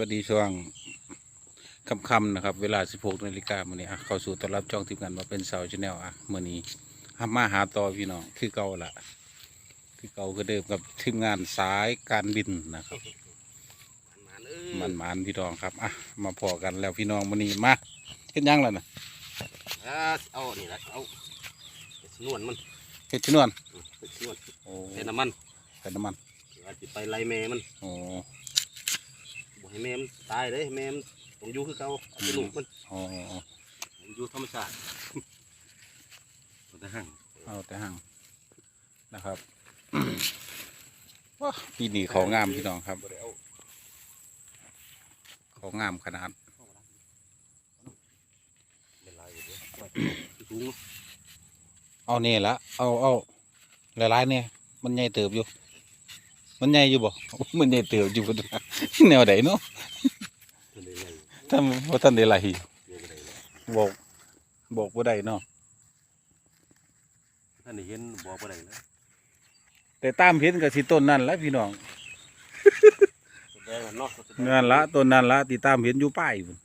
วัสดีช่วงค่ำๆนะครับ เวลา 16นาฬิกามื้อนี้อะเข้าสู่ต้อนรับช่องทีมงานมาเป็นเสาชาแนลอะมื้อนี้หามาหาต่อพี่น้องคือเก่าละคือเก่าคือเดิมกับทีมงานสายการบินนะครับมันหมานพี่น้องครับอะมาพอกันแล้วพี่น้องมื้อนี้มาเฮ็ดหยังล่ะน่ะอ่าเอานี่แหละเอาสนวนมันเฮ็ดชนวนสนวนโอ้ใส่น้ำมันใส่น้ำมันอาจจะไปไล่แม่มันโอ้บ่ ให้แม่มันตายเลยแม่มันต้องอยู่คือเก่าเอาไปลูกมันโอ้อยู่ธรรมชาติมันจะหั่งเอาแต่ห่างนะครับว้าปีนี้ของงามพี่น้องครับบ่ได้เอาของงามขนาดเป็นไรอยู่เด้อถุงเอานี่ละเอาเอาหลายๆเนี่ยมันใหญ่เติบอยู่ มันใหญ่อยู่บ่โอ้มันใหญ่เติบอยู่พุ่นว่ะ แนวใดเนาะเป็นไรอยู่ถ้าว่าท่านได้ไหลเดี๋ยวบ่ได้แล้วบอกบอกบ่ได้เนาะท่านได้เห็นบอกบ่ได้แล้วแต่ตามเห็นก็สิต้นนั่นละพี่น้องแสดงว่าเนาะแสดงนั่นละต้นนั่นละที่ตามเห็นอยู่ป้ายพุ่น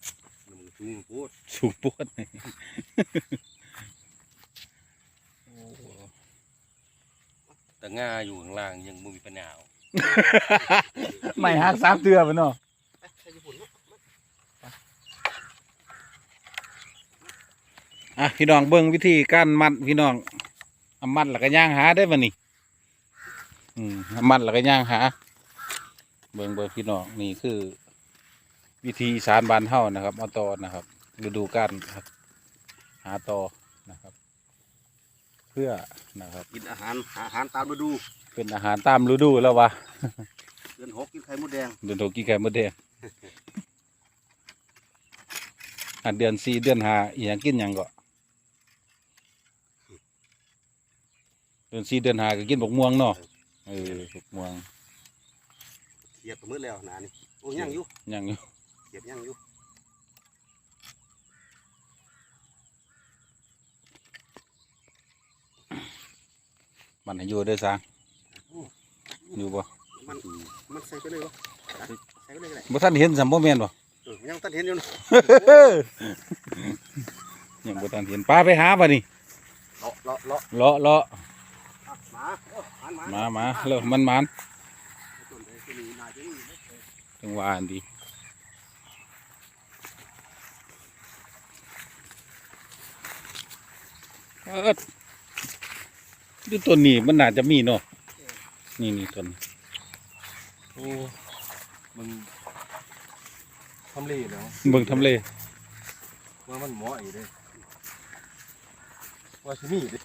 มันสูงโพูดสูงปวดแต่งาอยู่ข้างล่างยังบ่มีปัญญาเอา ไม่หักสามเตือนเนาะใช่ญี่ปุ่นเนาะอะพี่น้องเบิ่งวิธีการมัดพี่น้องอามัดแล้วก็ย่างหาได้บ่นี่อืมอามัดแล้วก็ย่างหา เบิ่งเบิ่งพี่น้องนี่คือ วิธีสารบานเฮานะครับเอาตอนะครับฤดูกาลครับหาตอนะครับ เพื่อนะครับกินอาหารหาอาหารตามฤดู เป็นอาหารตามฤดูแล้ววะเดือนหกกินไข่มดแดงเดือนหกกี่ไก่มดแดงอันเดือนสี่เดือนห้าอีหยังกินหยังก็เดือนสี่เดือนห้าก็กินบกม่วงเนาะเออบกม่วงเขียดไปหมืดแล้วหนานี่โอ้ยังอยู่หยังอยู่เขียดยังอยู่มันให้อยู่เด้อซาง อยู่บ่มันมันใส่ไปเลยวะใส่ไปเลยก็ได้บ่ท่านเห็นสัมบ่แม่นบ่เออยังตันเห็นอยู่นะยังบ่ทันเห็นปลาไปหาบ่นี่เลาะเลาะเลาะเลาะเลาะอะหมาเออหันมามาเริ่มมันมันต้นใดที่นี่นายที่นี่นะจังหวะอันดีเอิ้นดูต้นนี้มันน่าจะมีเนาะ นี่นี่ต้นโอ้มันทำเลแล้วเบิ่งทำเลว่ามันหมออีเลยว่าชิมีเด้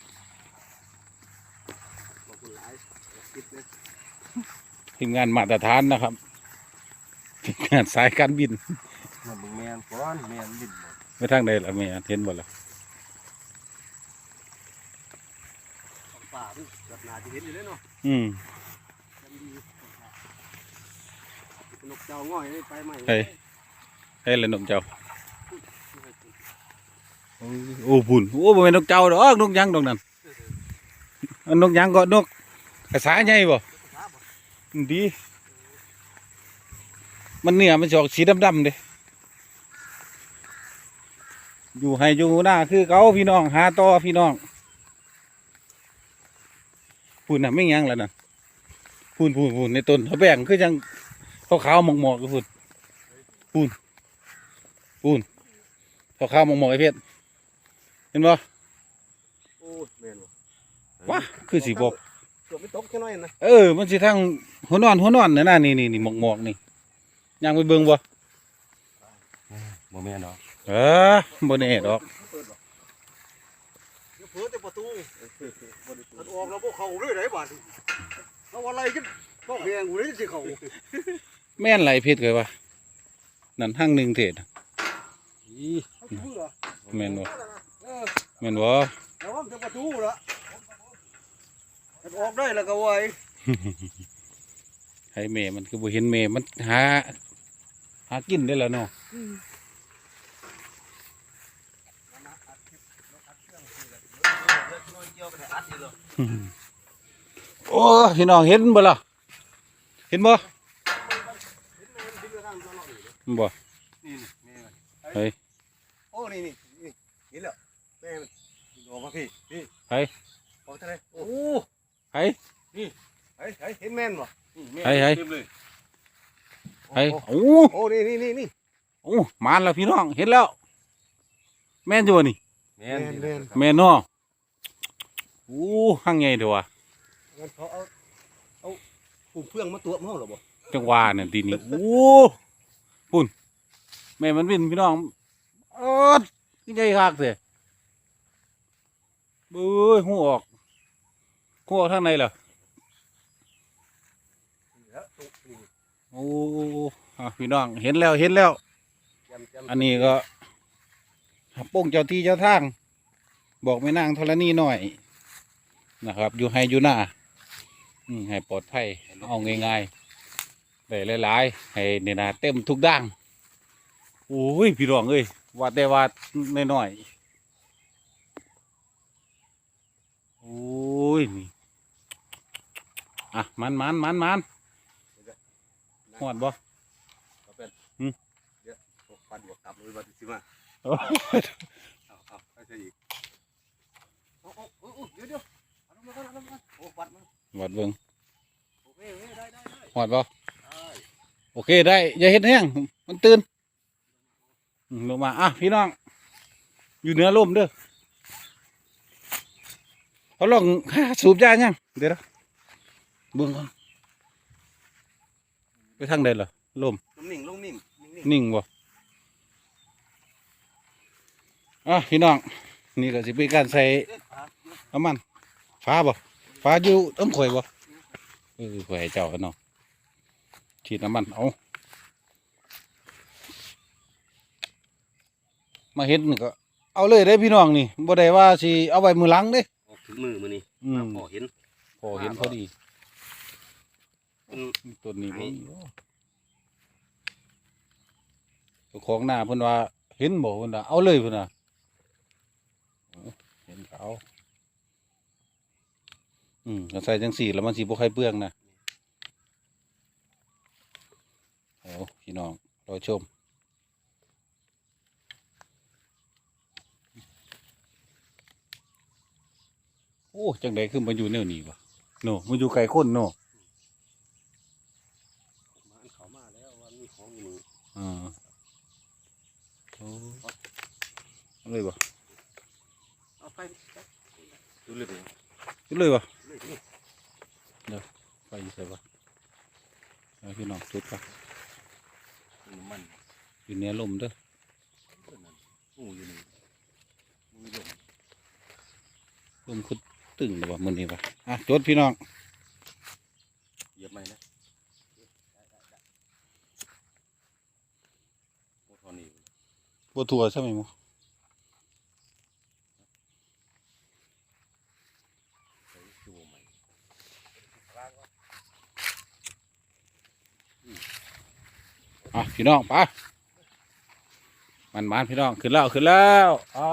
บางคนหลายคิดเลยทีมงานมาตรฐานนะครับทีมงานสายการบินมันบึงแมนก้อนแมนบินหมดไปทางใดล่ะแม่เห็นบ่ล่ะของป่าพี่กับนาที่เห็นอยู่เลยเนาะอืม จำดีนก เจ้าง่อยไปใหม่เฮ้ยให้ละนกเจ้าโอ้พุ่นโอ้บ่แม่นนกเจ้าดอกนกยังดอกนั่นอันนกยังก็นกกระสาใหญ่บ่ดีมันเนี่ยมันจอกสีดำๆเด้อยู่ให้อยู่หน้าคือเขาพี่น้องหาต่อพี่น้องพูนน่ะไม่ยังแล้วน่ะพูนพูนพูนในต้นเขาแบ่งคือจัง ขาวๆหมอกๆก็พูนพูนพูนขาวๆหมอกๆไอ้เพชรเห็นบ่โอ้แมนบ่ว้าคือสีบอกเกือบไม่ตกแค่น้อยนะเออมันสิทางหัวนอนหัวนอนน่ะนะนี่นี่นี่หมอกหมอกๆนี่ยังไปเบิ่งบ่บ่แม่นเนาะเออบ่แน่ดอกเปิดบ่เดี๋ยวเปิดแต่ประตูมันออกแล้วพวกเขาเลยไหนบาดนี้เอาอะไรกันพวกแหงกูเลยสิเขา แม่นไหลเพชรเคยว่านั่นห้างหนึ่งเทศอีแม่นบ่เออแม่นบ่แล้วว่าจะประตูละมันออกได้แล้วก็ไว้ให้แม่มันคือบ่เห็นแม่มันหา หากินได้แล้วเนาะโอ้พี่น้องเห็นบ่ล่ะเห็นบ่ บ่นี่นี่แม่มันเฮ้ยโอ้นี่นี่นี่เห็นแล้วแม่มันออกมาพี่พี่เฮ้ยออกทะเลโอ้เฮ้ยเฮ้ยเฮ้ยเห็นแม่นบ่เฮ้ยเฮ้ย ต็มเลยเฮ้ยโอ้โอ้นี่นี่นี่นี่โอ้มาแล้วพี่น้องเห็นแล้ว แม่นอยู่บ่นี่ แม่นแม่นแม่นเนาะโอ้หั่งไงเด้อวะงั้นเขาเอาเอาปุ่มเฟืองมาตัวมั้งหรอบ่จังหวะเนี่ยทีนี้โอ้ พุ่นแม่มันวินพี่น้องเออนี่ใหญ่คักเสียเบ้ยหูออกหูออกทางไหนล่ะแล้วตุ๊กนี่โอ้อะพี่น้องเห็นแล้วเห็นแล้วจำจำอันนี้ก็โป้งเจ้าที่เจ้าทาง บอกไม่นางธรณีหน่อย นะครับ อยู่ให้อยู่หน้าอืมให้ปลอดภัยเอาง่ายๆ ได้หลายๆให้เนี่ยนะเต็มทุกด้านโอ้ยพี่น้องเอ้ยวัดได้วัดน้อยๆโอ้ยนี่อะมันมันมันมันหอดบ่เอาเป็นอืมเดี๋ยวพวกปันหัวกลับเลยบัดสิมาเอาเอาไปใช่อีกเอาเอาเอาเอาเดี๋ยวเดี๋ยวเอาลงมาก่อนเอาลงมาก่อนโอ้ปัดมาวัดเบิ่งโอเคโอเคได้ได้ได้หอดบ่ได้ โอเคได้ อย่าเห็ดแห้งมันตื่นอืมลงมาอะพี่น้อง อยู่เหนือลมเด้อเขาลองหาสูบยายังเดี๋ยวนะเบิ่งก่อนไปทางใดล่ะลมลงนิ่งลงนิ่งนิ่งนิ่งบ่อะพี่น้อง นี่ก็สิเป็นการใส่เด็ดขาเดี๋ยวน้ำมันฟ้าบ่ฟ้าอยู่ต้มข่อยบ่เออข่อยให้เจ้ากันเนาะ ฉีดน้ำมันเอามาเห็นนี่ก็เอาเลยได้พี่น้องนี่บ่ได้ว่าสิเอาไว้มือหลังเด้ ออกถึงมือมือนี่อืม พอเห็น พอเห็นพอดีอืม ต้นนี้ไหนบ่มีบ่เจ้าของหน้าเพิ่นว่าเห็นบ่เพิ่นว่าเอาเลยเพิ่นน่ะเอาเห็นก็เอาอืมก็ใส่จังสี่แล้วมันสิบ่ค่อยเปลืองนะเอาพี่ น้องรอชมโอ้จังไดคือมาอยู่แนวนี้วะโนมันอยู่ไกลคนโนมันเขามาแล้วว่ามีของอยู่นี่อ่าโอ้เอาเลยบ่เอาไปดูเลยไปเอาเลยบ่เลยนี่ไปอยู่ไสบ่เอาพี่น้องสุดปะ น้ำมันอยู่เหนือลมเด้อต้นนั้นงูอยู่นี่งูลงลมคุดตึงเลยว่ะมื้อนี้ว่ะอะจดพี่น้องเหยียบไหมนะโอ้ทอนี่บ่ทั่วใช่ไหมหม ใส่ตัวใหม่ อะ พี่น้องไปมันมานพี่น้องขึ้นแล้วขึ้นแล้วอ๋อ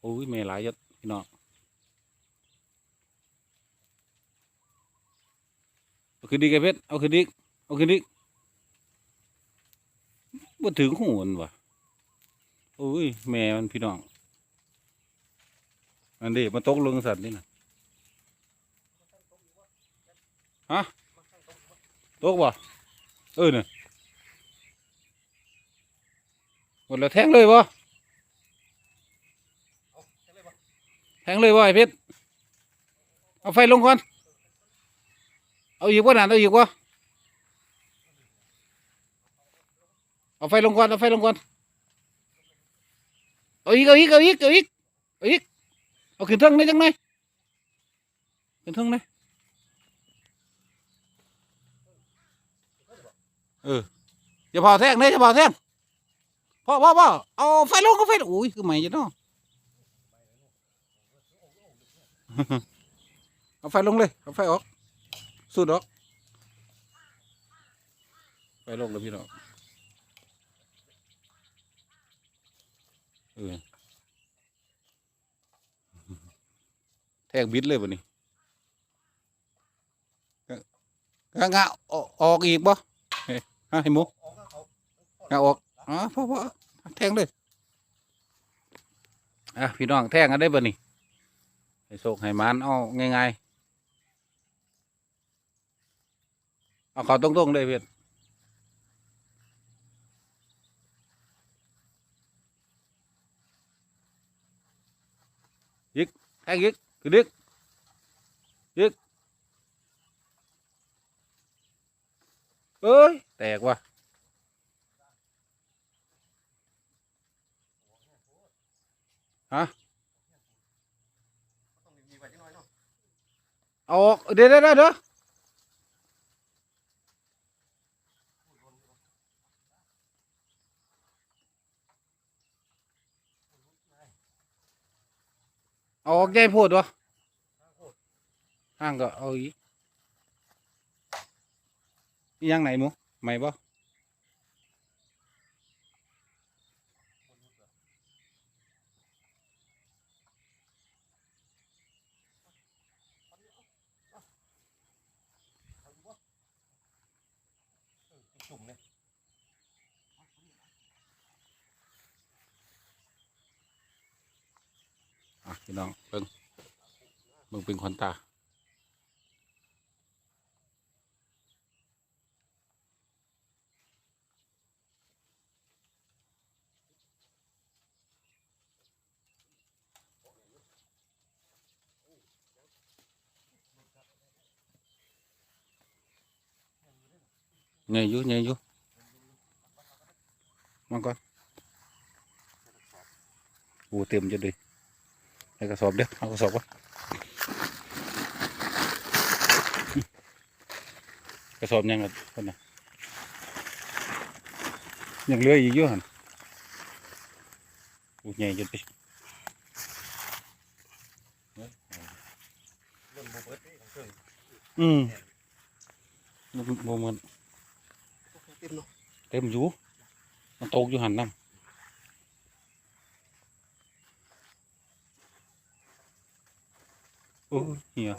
โอ้ยแม่หลายอยศพี่น้องเอาขึ้นดีกันเพชรเอาขึ้นดีเอาขึ้นดีบ่ถึงหูมันวะ อุ้ยแม่มันพี่น้องอันนี้มาตกลงสัตว์นี่นะฮะตกบ่เออเนี่ยหมดแล้วแทงเลยบ่แทงเลยบ่ไอ้เพชรเอาไฟลงก่อนเอาอีกว่านั่นเอาอีกว่าเอาไฟลงก่อนเอาไฟลงก่อน เอาอีกเอาอีกเอาอีกเอาอีกเอาอีกเอาขึ้นเทิงได้จังไงขึ้นเทิงได้เอออย่าเผาแท่งเนี่ยอย่าเผาแท่งพ่อพ่อพ่อเอาไฟลงก็ไฟลงอุ้ยคือใหม่จ้ะเนาะเอาไฟลงเลยเอาไฟออกสูดออกไฟลงแล้วพี่น้อง แทงบิดเลยวันนี้กะงะออกอีกบ่ฮะให้หมูงะออกอ๋อพ่อพ่อแทงเลยอะพี่น้องแทงกันได้บ่นี่ให้โศกให้มันเอาง่ายๆเอาเขอตรงๆเลยเพื่อน ยิกแทงยิกคือดึกยิกเอ้ องมีไว้จังน้อยเนาะ เอาออกเดี๋ยวเดี๋ยวเดี๋ยวเดี๋ยวเอาออกใหญ่โพดวะห่างก็เอาอีกอีหยังไหนหมูไหมบ่ จุ่มเนี่ย พี่น้องเบิ่งเบิ่งเป็นคนตาเงยอยู่เงยอยู่มาก่อนโอ้เต็มจะเลย ให้กระสอบเด้อเอากระสอบวะกระสอบยังไงคนน่ะยังเหลืออีกเยอะหันโอ้ใหญ่จนไปเริ่มโบเบิร์ตนี่ของเพิ่งอืมโมมันเต็มเนาะเต็มอยู่มันตกอยู่หันน้ำ โอ้ยเหี้ย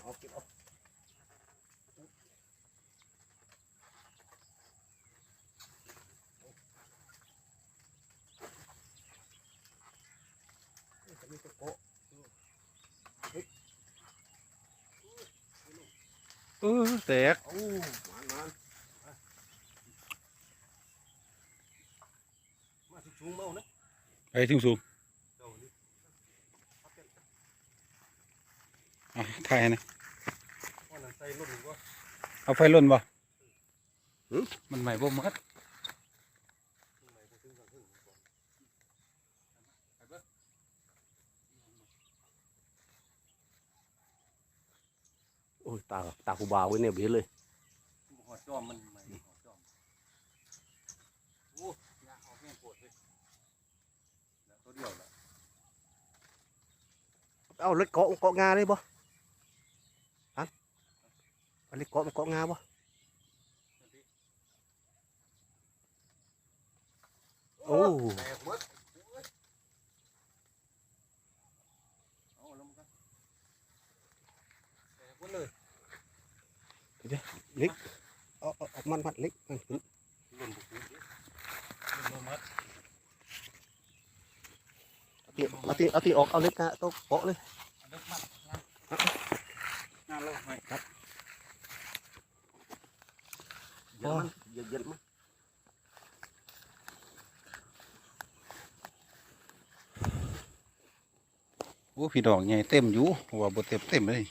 เนะว่านั่นใส่รุ่นก็เอาไฟล่นบ่หือมันใหม่บ่มัดโอ้ยตาตาคูบาวไว้เนี่ยเบี้ยเลยหัวจอมมันใหม่หัวจอมโอ้ยาเอาแห้งปวดเลยแล้วตัวเดียวละเอาเล็กเกาะเกาะงาเลยบ่ฮะเอาเล็กเกาะเกาะงาบ่โอ้แตกหมดเอาลงกันแตกหมดเลยเอาเอาเอามันมัดเล็กมันขึ้นล่นบุกบุกล่นมัดเอาตีเอาตีเอาตีออกเอาเล็กงาต้องเกาะเลย อันเด็กมัดงานงานแล้วไหมครับ เย็นมันเย็นเย็นมัน โอ้ พี่ดอกใหญ่เต็มอยู่ว่าบ่เต็มเต็มเลย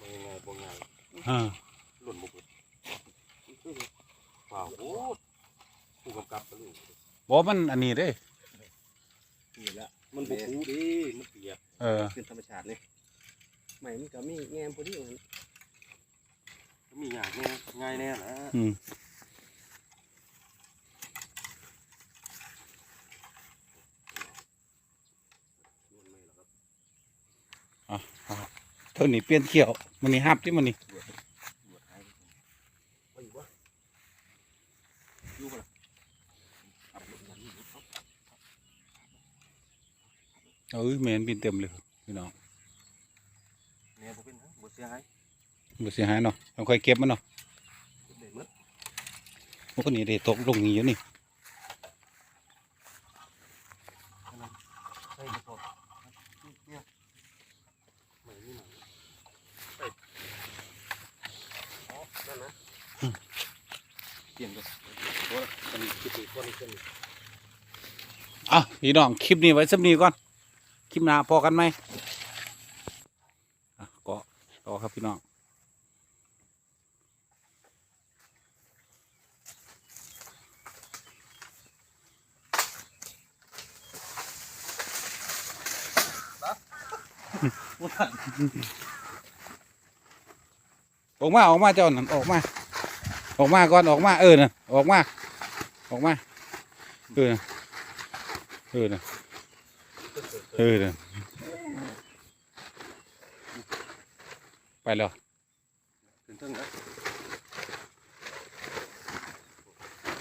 บ่ง่ายบ่ง่ายอ่าหล่นบุกว้าวโอ้ผู้กำกับก็รู้บ่มันอันนี้เด้นี่แหละมันบุกหูดิมันเปียกเออเป็นธรรมชาติเลยใหม่มันก็มีแงมพอดีมันก็มีอย่างแน่ง่ายแน่นะอืม เท่านี้เปลี่ยนเขียวมันนี่ฮับที่มันนี่ไปอยู่บ่อยู่บ่ล่ะเอ้ยแมนบินเต็มเลยพี่น้องเนี่ยบ่เป็นหยังบ่เสียหายบ่เสียหายเนาะเราค่อยเก็บมันเนาะเก็บได้หมดมันก็นี่ได้ตกลงนี้อยู่นี่ ใส่กระสอบเนี่ยไม่มีหนังใส่อ๋อนั่นนะเปลี่ยนกันโอ้ยอันนี้คิดดีกว่านี้กัน อะพี่น้องคลิปนี้ไว้สักนี้ก่อน คลิปหน้าพอกันไหมอะก็ต่อครับพี่น้องบ่ทันออกมาออกมาเจ้านั่นออกมา ออกมาก่อนออกมาเออน่ะออกมา ออกมา เออน่ะเออน่ะเออน่ะไปแล้วถึงถึงนะ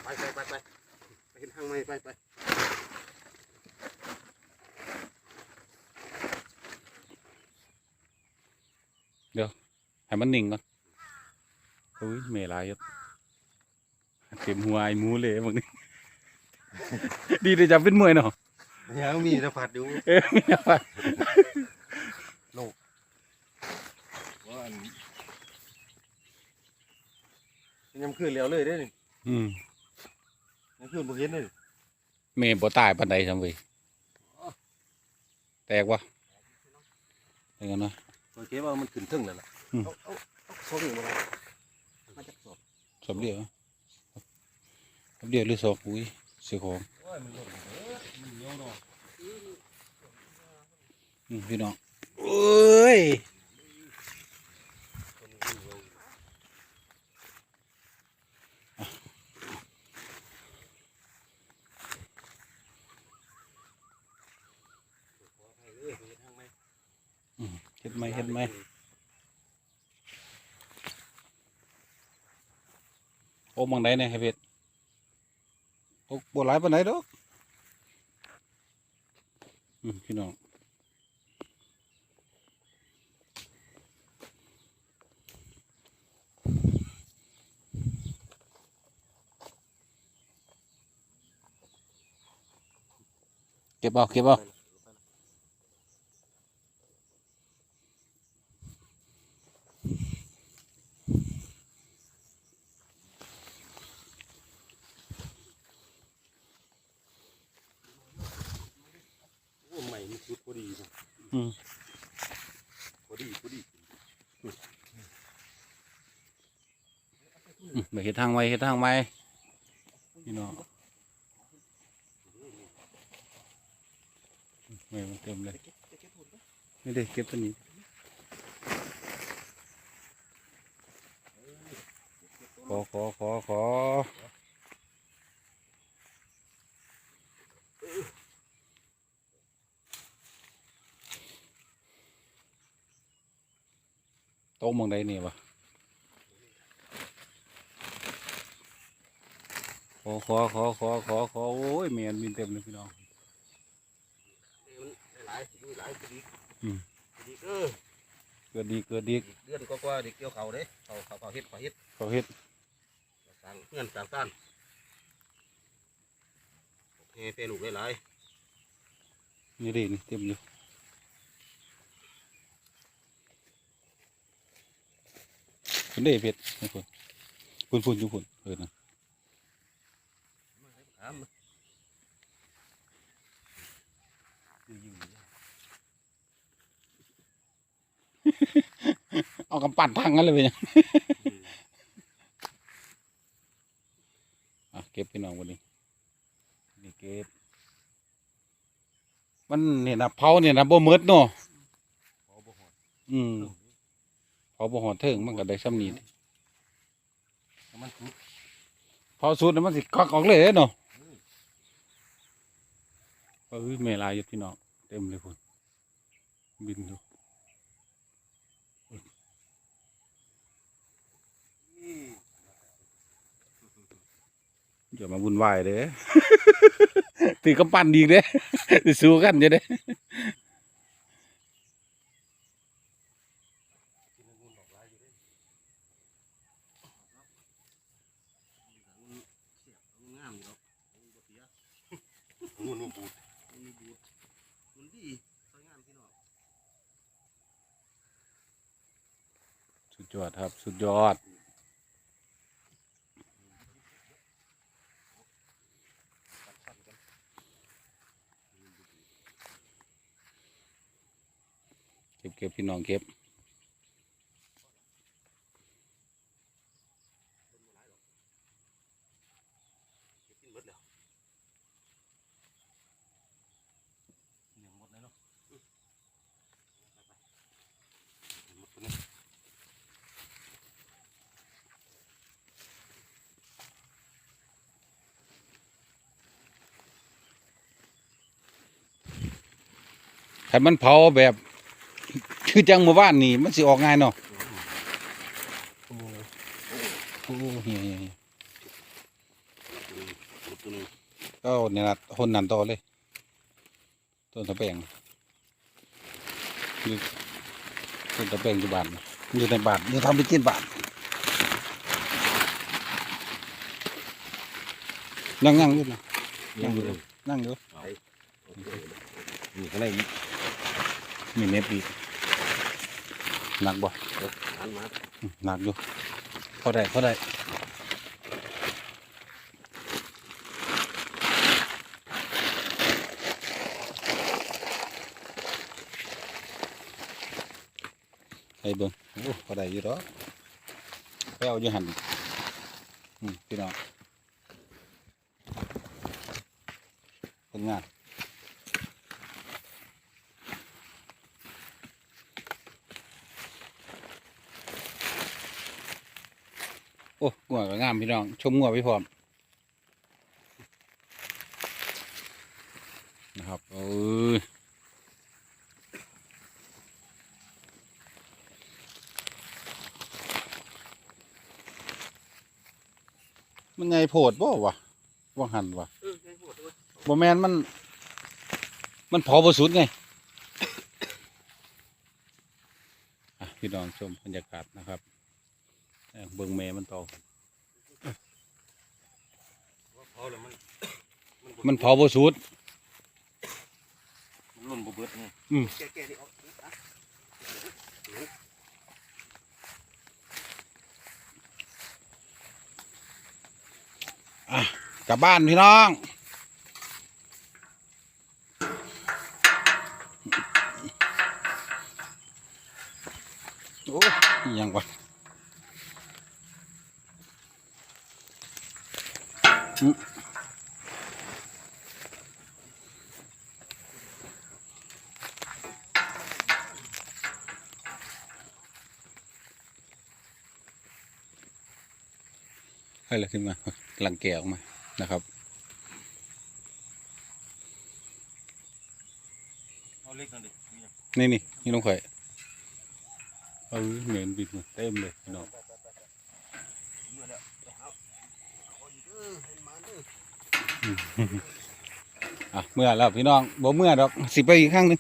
ไปไปไปไปไปเห็นทางไหมไปไปให้มันนิ่งก่อนอุ้ยเมลายอยู่ เต็มหัวไอ้หมูเลยบางนี้ ดีเลยจับเป็นมวยเนาะยังมีนะผัดอยู่เออไม่เอาไปว่าอันยังคืนแล้วเลยเด้อนี่อืมยังคืนบ่เห็นเลยเมย์บ่ตายปันใดสังเวยแตกวะแตกกันเนาะ โอเคว่ามันขึ้นถึงแล้วล่ะอืม เอาเอาเอาสองนี่มามาจักสอบสมเดียวสม เดียวหรือสองอุ้ยเสียของโอ้ยมันหล่นเด้อมันาะอืมพี่น้องเอ้ยเห็ดไหมเห็ดไหมโอ้มังไดเนี่ยให้เพชรโอ้ บ่หลายปานดดอกพี่น้องเก็บเอาเก็บเอา โอ้ใหม่มันชุดพอดีนะ อืม พอดีพอดี อืมไปเฮ็ดทางไว้เฮ็ดทางไว้พี่น้องไม่มันเต็มเลยไม่ได้เก็บตัวนี้ขอขอขอขอโต๊ะมองใดนี่ยวะ อขอขอขอขอขอโอ้ยแมนบินเต็มเลยพี่น้องหลายมีหลายพอดีอืมพอดีเออเกิดดีเกิดดีอีกเดือนก็กว่าเด็กเกี่ยวเขาเด้เขาเขาเขาเฮ็ดเขาเฮ็ดเขาเฮ็ดสร้างเงื่อนสร้างซ่านโอเคเปลูกหลายนี่ดินี่เต็มอยู่คุณได้เพชรนี่คุณคุณคุณอยู่คุณเออนะ ๆถามมาอยู่อยู่เอากำปั้นพังกันเลยไปยังอะเก็บพี่น้องวันนี้นี่เก็บ มันเนี่ยนะเผาเนี่ยนะบ่หมดเนาะพอบ่หอดอืมเผาบ่หอดเถิงมันก็ได้ซ้ำนี้มันสุดเผาสุดแล้วมันสิคักออกเลยเด้เนาะ เอ้ยแม่ลายอยู่พี่น้องเต็มเลยพุ่นบินดูอย่ามาวุ่นวายเด้ตีกำปั้นดีเด้สู้กันจะได้ ยอดครับ สุดยอด เก็บเก็บพี่น้องเก็บ กินหมดแล้วเหนียวหมดเลยเนาะอืมไปๆหมดตัวนี้ ถ้ามันเผาแบบ คือจังหมู่บ้านนี่มันสิออกง่ายเนาะโอ้โอ้เฮียก็เนี่ยนะคนนั่นต่อเลย ต้นตะแบงต้นตะแบงอยู่บ้านอยู่ในบ้านอยู่ทำไปกินบ้านนั่งนั่งอยู่นะนั่งอยู่นั่งอยู่นี่ข้างใน มีเน็บอีกหนักบ่หันมาอืมหนักอยู่เขาได้เขาได้ให้เบิ่งโอ้เขาได้อยู่ดอกไปเอาอยู่หันอืมพี่น้องผลงาน โอ้งัวก็งามพี่น้อง ชมงัวไปพร้อมนะครับเอ้ยมันไงโพดบ่วะว่างหันวะเออให้หมดเลยบ่แมนมัน มันเผาบ่สุดไงอะพี่น้องชมบรรยากาศนะครับเอ้ยเบิ่งแม่มันโตว่าเผา แล้วมันมันเผาบ่สุดมันล่นบ่เบิดไงอืมแก่ๆนี่เอาอะกลับบ้านพี่น้อง โอ้ยอิหยังวะอืม ให้ละขึ้นมาหลังแกะออกมานะครับเอาเล็กนั่นดินี่นี่นี่นี่น้องไข่เออเหม็นบิดมาเต็มเลยพี่น้องเมื่อแล้วเอาเอาอีกเด้อให้มาเด้ออะเมื่อแล้วพี่น้องบ่เมื่อดอกสิไปอีกครั้งนึง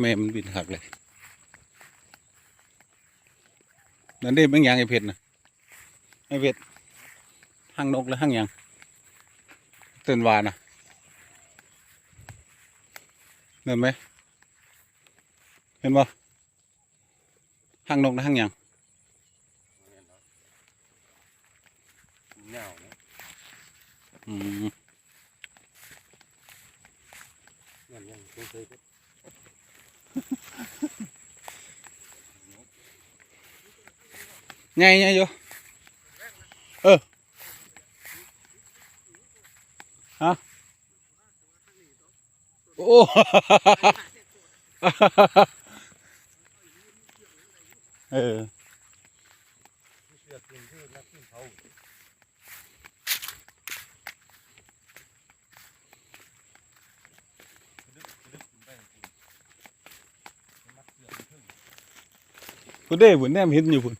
แม่มันบินหักเลย นั่นได้บางอย่างไอ้เพชรนะไอ้เพชรห้างนกแล้วห้างหยังเตือนวานะเห็นไหมเห็นบ่ห้างนกนะห้างหยังเหงาเนี่ยอืมเงี้ ยยังเคยๆ พุ่นเด้พุ่นแนมเห็นอยู่พุ่น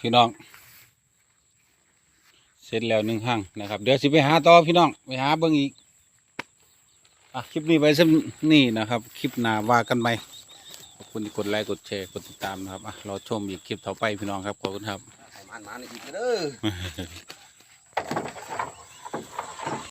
พี่น้อง เสร็จแล้วหนึ่งห้างนะครับเดี๋ยวสิไปหาต่อพี่น้องไปหาเบิ่งอีกอะคลิปนี้ไว้สักนี่นะครับ คลิปหน้าว่ากันไปขอบคุณที่กดไลค์กดแชร์กดติดตามนะครับอะรอชมอีกคลิปต่อไปพี่น้องครับขอบคุณครับ มันมาอีกเด้อ